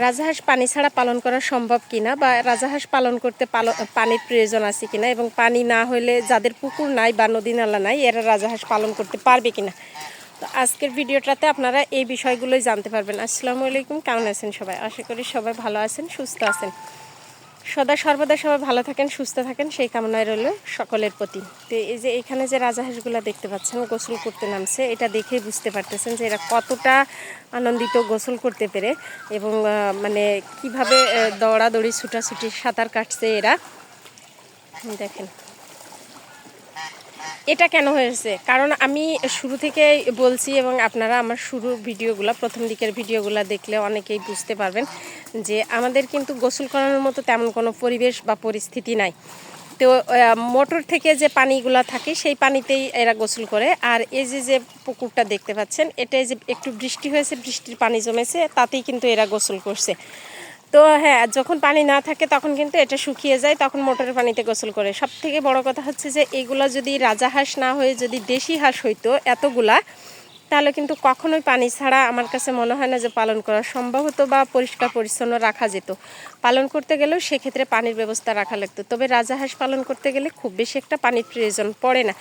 রাজাহাঁস পানি ছাড়া পালন করা সম্ভব কিনা বা রাজাহাঁস পালন করতে পানির প্রয়োজন আছে কিনা এবং পানি না হলে যাদের পুকুর নাই বা নদী নালা নাই, এরা রাজাহাঁস পালন করতে পারবে কিনা? তো আজকের ভিডিওটাতে আপনারা এই বিষয়গুলোই জানতে পারবেন। আসসালামু আলাইকুম, কেমন আছেন সবাই? আশা করি সবাই ভালো আছেন, সুস্থ আছেন। সদা সর্বদা সবাই ভালো থাকেন, সুস্থ থাকেন, সেই কামনায় রইল সকলের প্রতি। তো এই যে এখানে যে রাজাহাঁসগুলো দেখতে পাচ্ছেন, গোসল করতে নামছে, এটা দেখেই বুঝতে পারতেছেন যে এরা কতটা আনন্দিত গোসল করতে পেরে এবং মানে কীভাবে দৌড়াদৌড়ি ছুটাছুটি সাঁতার কাটছে এরা। দেখেন। এটা কেন হয়েছে? কারণ আমি শুরু থেকে বলছি এবং আপনারা আমার শুরু ভিডিওগুলো, প্রথম দিকের ভিডিওগুলো দেখলে অনেকেই বুঝতে পারবেন যে আমাদের কিন্তু গোসল করানোর মতো তেমন কোনো পরিবেশ বা পরিস্থিতি নাই। তো মোটর থেকে যে পানিগুলো থাকে, সেই পানিতেই এরা গোসল করে। আর এই যে যে পুকুরটা দেখতে পাচ্ছেন, এটাই যে একটু বৃষ্টি হয়েছে, বৃষ্টির পানি জমেছে, তাতেই কিন্তু এরা গোসল করছে। তো হ্যাঁ যখন পানি না থাকে তখন কিন্তু এটা শুকিয়ে যায়, তখন মোটরের পানিতে গোসল করে। সব থেকে বড় কথা হচ্ছে যে, এগুলো যদি রাজাহাঁস না হয়ে যদি দেশি হাঁস হইতো এতগুলা, তাহলে কিন্তু কখনোই পানি ছাড়া আমার কাছে মনে হয় না যে পালন করা সম্ভব হতো বা পরিষ্কার পরিচ্ছন্ন রাখা যেত। পালন করতে গেলেও সেক্ষেত্রে পানির ব্যবস্থা রাখা লাগতো। তবে রাজাহাঁস পালন করতে গেলে খুব বেশি একটা পানির প্রয়োজন পড়ে না।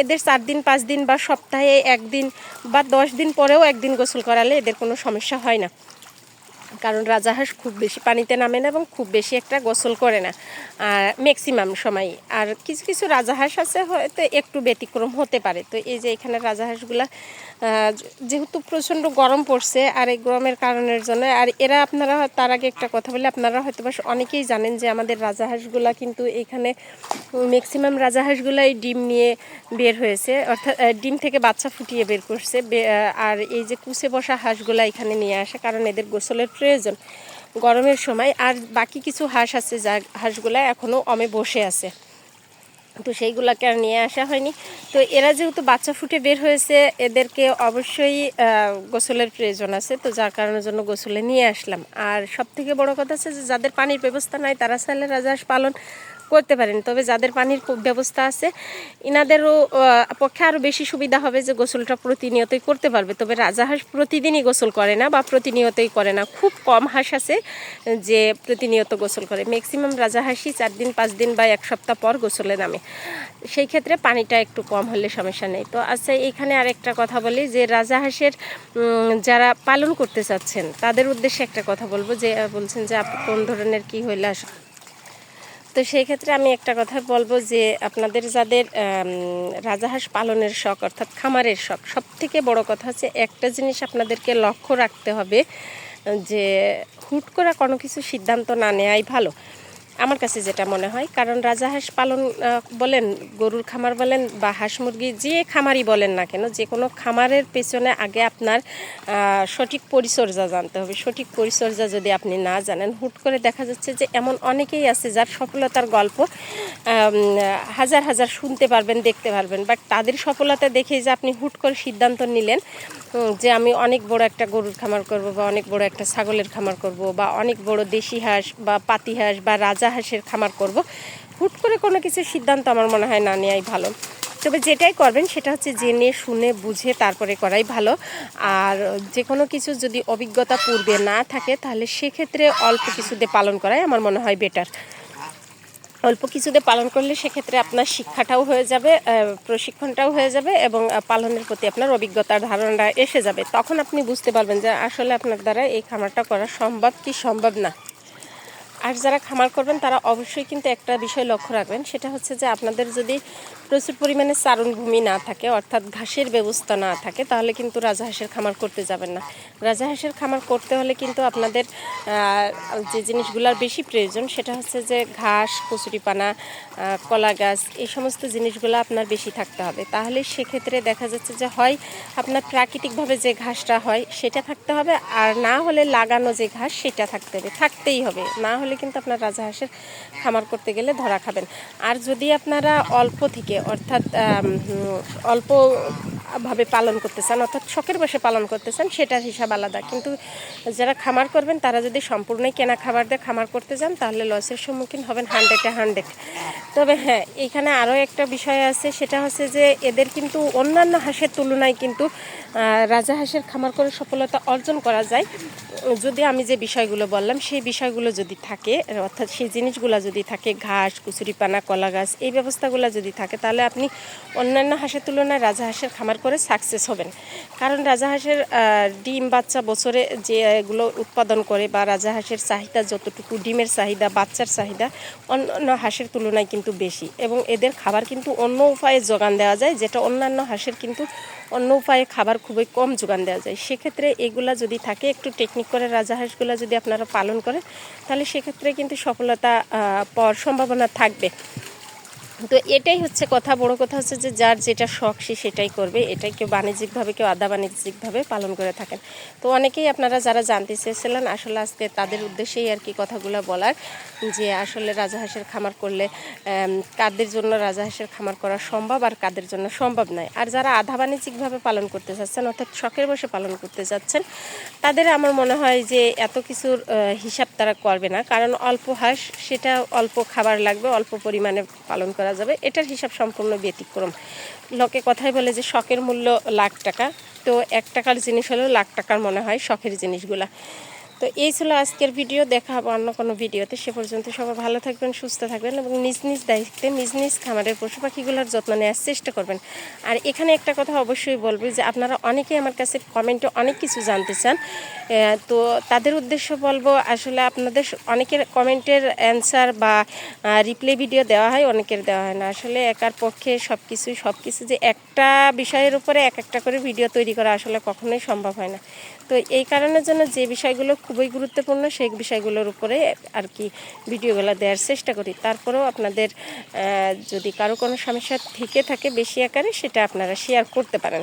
এদের চার দিন, পাঁচ দিন বা সপ্তাহে একদিন বা দশ দিন পরেও একদিন গোসল করালে এদের কোনো সমস্যা হয় না। কারণ রাজাহাঁস খুব বেশি পানিতে নামে না এবং খুব বেশি একটা গোসল করে না, আর ম্যাক্সিমাম সময়। আর কিছু কিছু রাজাহাঁস আছে হয়তো একটু ব্যতিক্রম হতে পারে। তো এই যে এখানে রাজাহাঁসগুলা যেহেতু প্রচণ্ড গরম পড়ছে আর এই গরমের কারণের জন্য, আর এরা আপনারা তার আগে একটা কথা বলে, আপনারা হয়তো অনেকেই জানেন যে আমাদের রাজাহাঁসগুলা কিন্তু এখানে ম্যাক্সিমাম রাজাহাঁসগুলাই ডিম নিয়ে বের হয়েছে, অর্থাৎ ডিম থেকে বাচ্চা ফুটিয়ে বের করছে আর এই যে কুচে বসা হাঁসগুলা এখানে নিয়ে আসে, কারণ এদের গোসলের প্রয়োজন গরমের সময়। আর বাকি কিছু হাঁস আছে যা হাঁসগুলা এখনও অমে বসে আছে। তো সেইগুলোকে আর নিয়ে আসা হয়নি। তো এরা যেহেতু বাচ্চা ফুটে বের হয়েছে, এদেরকে অবশ্যই গোসলের প্রয়োজন আছে। তো যার কারণের জন্য গোসলে নিয়ে আসলাম। আর সব থেকে বড় কথা আছে যে, যাদের পানির ব্যবস্থা নাই, তারা চাইলে রাজহাঁস পালন করতে পারেন। তবে যাদের পানির খুব ব্যবস্থা আছে, ইনাদেরও পক্ষে আরও বেশি সুবিধা হবে যে গোসলটা প্রতিনিয়তই করতে পারবে। তবে রাজা হাঁস প্রতিদিনই গোসল করে না বা প্রতিনিয়তই করে না। খুব কম হাঁস আছে যে প্রতিনিয়ত গোসল করে। ম্যাক্সিমাম রাজা হাঁসই চার দিন, পাঁচ দিন বা এক সপ্তাহ পর গোসলে নামে। সেই ক্ষেত্রে পানিটা একটু কম হলে সমস্যা নেই। তো আচ্ছা এখানে আরেকটা কথা বলি যে রাজা হাঁসের যারা পালন করতে চাচ্ছেন, তাদের উদ্দেশ্যে একটা কথা বলব যে বলছেন যে আপনি কোন ধরনের কি হইলে তো সেই ক্ষেত্রে আমি একটা কথা বলব যে আপনাদের যাদের রাজাহাঁস পালনের শখ, অর্থাৎ খামারের শখ সব থেকে বড় কথা হচ্ছে একটা জিনিস আপনাদেরকে লক্ষ্য রাখতে হবে, যে হুট করে কোনো কিছু সিদ্ধান্ত না নেওয়াই ভালো। আমার কাছে যেটা মনে হয়, কারণ রাজা হাঁস পালন বলেন, গরুর খামার বলেন বা হাঁস মুরগি যে খামারই বলেন না কেন, যে কোনো খামারের পেছনে আগে আপনার সঠিক পরিচর্যা জানতে হবে। সঠিক পরিচর্যা যদি আপনি না জানেন, হুট করে দেখা যাচ্ছে যে এমন অনেকেই আছে যার সফলতার গল্প হাজার হাজার শুনতে পারবেন, দেখতে পারবেন, বাট তাদের সফলতা দেখেই যে আপনি হুট করে সিদ্ধান্ত নিলেন যে আমি অনেক বড় একটা গরুর খামার করব বা অনেক বড় একটা ছাগলের খামার করব বা অনেক বড় দেশি হাঁস বা পাতি হাঁস বা রাজা হাঁসের খামার করব, হুট করে কোনো কিছু সিদ্ধান্ত আমার মনে হয় না নেওয়াই ভালো। তবে যেটাই করবেন সেটা হচ্ছে জেনে, শুনে, বুঝে তারপরে করাই ভালো। আর যে কোনো কিছু যদি অভিজ্ঞতা পূর্বে না থাকে তাহলে সেক্ষেত্রে অল্প কিছুতে পালন করাই আমার মনে হয় বেটার অল্প কিছুতে পালন করলে সেক্ষেত্রে আপনার শিক্ষাটাও হয়ে যাবে প্রশিক্ষণটাও হয়ে যাবে এবং পালনের প্রতি আপনার অভিজ্ঞতার ধারণা এসে যাবে। তখন আপনি বুঝতে পারবেন যে আসলে আপনার দ্বারা এই খামারটা করা সম্ভব কি সম্ভব না। আর যারা খামার করবেন তারা অবশ্যই কিন্তু একটা বিষয় লক্ষ্য রাখবেন, সেটা হচ্ছে যে আপনাদের যদি প্রচুর পরিমাণে চারণভূমি না থাকে, অর্থাৎ ঘাসের ব্যবস্থা না থাকে, তাহলে কিন্তু রাজাহাঁসের খামার করতে যাবেন না। রাজাহাঁসের খামার করতে হলে কিন্তু আপনাদের যে জিনিসগুলোর বেশি প্রয়োজন, সেটা হচ্ছে যে ঘাস, কচুরিপানা কলা গাছ, এই সমস্ত জিনিসগুলো আপনার বেশি থাকতে হবে। তাহলে সেক্ষেত্রে দেখা যাচ্ছে যে হয়, আপনার প্রাকৃতিকভাবে যে ঘাসটা হয়, সেটা থাকতে হবে, আর না হলে লাগানো যে ঘাস, সেটা থাকতে হবে, থাকতেই হবে। না হলে কিন্তু আপনার রাজাহাঁসের খামার করতে গেলে ধরা খাবেন। আর যদি আপনারা অল্প থেকে অর্থাৎ অল্প ভাবে পালন করতে চান অর্থাৎ শখের বসে পালন করতে চান সেটার হিসাব আলাদা। কিন্তু যারা খামার করবেন, তারা যদি সম্পূর্ণই কেনা খাবার দিয়ে খামার করতে যান, তাহলে লসের সম্মুখীন হবেন হান্ড্রেডে হান্ড্রেড তবে হ্যাঁ এখানে আরও একটা বিষয় আছে, সেটা হচ্ছে যে এদের কিন্তু অন্যান্য হাঁসের তুলনায় কিন্তু রাজা হাঁসের খামার করে সফলতা অর্জন করা যায়। যদি আমি যে বিষয়গুলো বললাম, সেই বিষয়গুলো যদি থাকে, অর্থাৎ সেই জিনিসগুলো যদি থাকে, ঘাস, কুচুরিপানা কলা গাছ এই ব্যবস্থাগুলো যদি থাকে, তাহলে আপনি অন্যান্য হাঁসের তুলনায় রাজা হাঁসের খামার করে সাকসেস হবেন। কারণ রাজা হাঁসের ডিম বাচ্চা বছরে যে এগুলো উৎপাদন করে বা রাজা হাঁসের চাহিদা যতটুকু, ডিমের চাহিদা, বাচ্চার চাহিদা অন্যান্য হাঁসের তুলনায় কিন্তু বেশি। এবং এদের খাবার কিন্তু অন্য উপায়ে যোগান দেওয়া যায়, যেটা অন্যান্য হাঁসের কিন্তু অন্য উপায়ে খাবার খুবই কম যোগান দেওয়া যায়। সেক্ষেত্রে এগুলা যদি থাকে, একটু টেকনিক করে রাজা হাঁসগুলো যদি আপনারা পালন করেন, তাহলে সেক্ষেত্রে কিন্তু সফলতা পাওয়ার সম্ভাবনা থাকবে। তো এটাই হচ্ছে কথা, বড় কথা হচ্ছে যে যার যেটা শখ সে সেটাই করবে। এটাই কেউ বাণিজ্যিকভাবে, কেউ আধা বাণিজ্যিকভাবে পালন করে থাকেন। তো অনেকেই আপনারা যারা জানতে চেয়েছিলেন, আসলে আজকে তাদের উদ্দেশ্যেই আর কি কথাগুলো বলার যে আসলে রাজাহাঁসের খামার করলে কাদের জন্য রাজাহাঁসের খামার করা সম্ভব আর কাদের জন্য সম্ভব নয়। আর যারা আধা বাণিজ্যিকভাবে পালন করতে চাচ্ছেন, অর্থাৎ শখের বসে পালন করতে চাচ্ছেন, তাদের আমার মনে হয় যে এত কিছুর হিসাব তারা করবে না। কারণ অল্প হাঁস, সেটা অল্প খাবার লাগবে, অল্প পরিমাণে পালন করা যাবে। এটার হিসাব সম্পূর্ণ ব্যতিক্রম। লোকে কথায় বলে যে শখের মূল্য লাখ টাকা। তো এক টাকার জিনিস হলেও লাখ টাকার মনে হয় শখের জিনিসগুলা। তো এই ছিল আজকের ভিডিও, দেখা হবে অন্য কোনো ভিডিওতে। সে পর্যন্ত সবাই ভালো থাকবেন, সুস্থ থাকবেন এবং নিজ নিজ দায়িত্বে, নিজ নিজ খামারের পশু পাখিগুলোর যত্ন নেওয়ার চেষ্টা করবেন। আর এখানে একটা কথা অবশ্যই বলব যে আপনারা অনেকেই আমার কাছে কমেন্টে অনেক কিছু জানতে চান। তো তাদের উদ্দেশ্য বলব, আসলে আপনাদের অনেকের কমেন্টের অ্যান্সার বা রিপ্লে ভিডিও দেওয়া হয়, অনেকের দেওয়া হয় না। আসলে একার পক্ষে সব কিছুই সব কিছু যে একটা বিষয়ের উপরে এক একটা করে ভিডিও তৈরি করা আসলে কখনোই সম্ভব হয় না। তো এই কারণের জন্য যে বিষয়গুলো খুবই গুরুত্বপূর্ণ, সেই বিষয়গুলোর উপরে আর কি ভিডিওগুলো দেওয়ার চেষ্টা করি। তারপরেও আপনাদের যদি কারও কোনো সমস্যা থেকে থাকে বেশি আকারে, সেটা আপনারা শেয়ার করতে পারেন।